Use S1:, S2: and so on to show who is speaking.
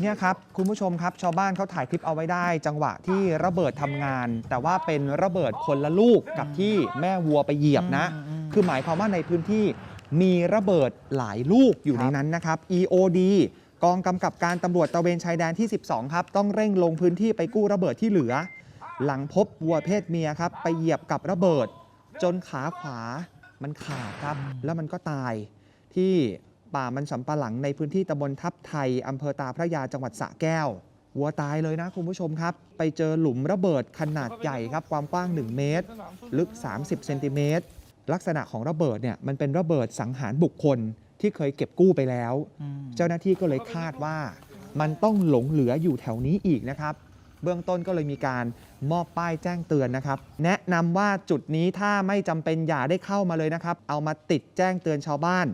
S1: เนี่ยครับ คุณผู้ชมครับ ชาวบ้านเขาถ่ายคลิปเอาไว้ได้ จังหวะที่ระเบิดทำงาน แต่ว่าเป็นระเบิดคนละลูกกับที่แม่วัวไปเหยียบนะ คือหมายความว่าในพื้นที่มีระเบิดหลายลูกอยู่ในนั้นนะครับ EOD กองกำกับการตำรวจตระเวนชายแดนที่ 12 ครับ ต้องเร่งลงพื้นที่ไปกู้ระเบิดที่เหลือ หลังพบวัวเพศเมียครับ ไปเหยียบกับระเบิด จนขาขวามันขาดครับ แล้วมันก็ตายที่ ป่ามันสำปะหลังในพื้นที่ตำบลทับไทยอำเภอตาพระยาจังหวัดสระแก้ว วัวตายเลยนะคุณผู้ชมครับ ไปเจอหลุมระเบิดขนาดใหญ่ครับ ความกว้าง 1 เมตร ลึก 30เซนติเมตรลักษณะของระเบิดเนี่ยมันเป็นระเบิดสังหารบุคคลที่เคยเก็บกู้ไปแล้ว เจ้าหน้าที่ก็เลยคาดว่า มันต้องหลงเหลืออยู่แถวนี้อีกนะครับ เบื้องต้นก็เลยมีการมอบป้ายแจ้งเตือนนะครับ แนะนำว่าจุดนี้ถ้าไม่จำเป็นอย่าได้เข้ามาเลยนะครับ เอามาติดแจ้งเตือนชาวบ้าน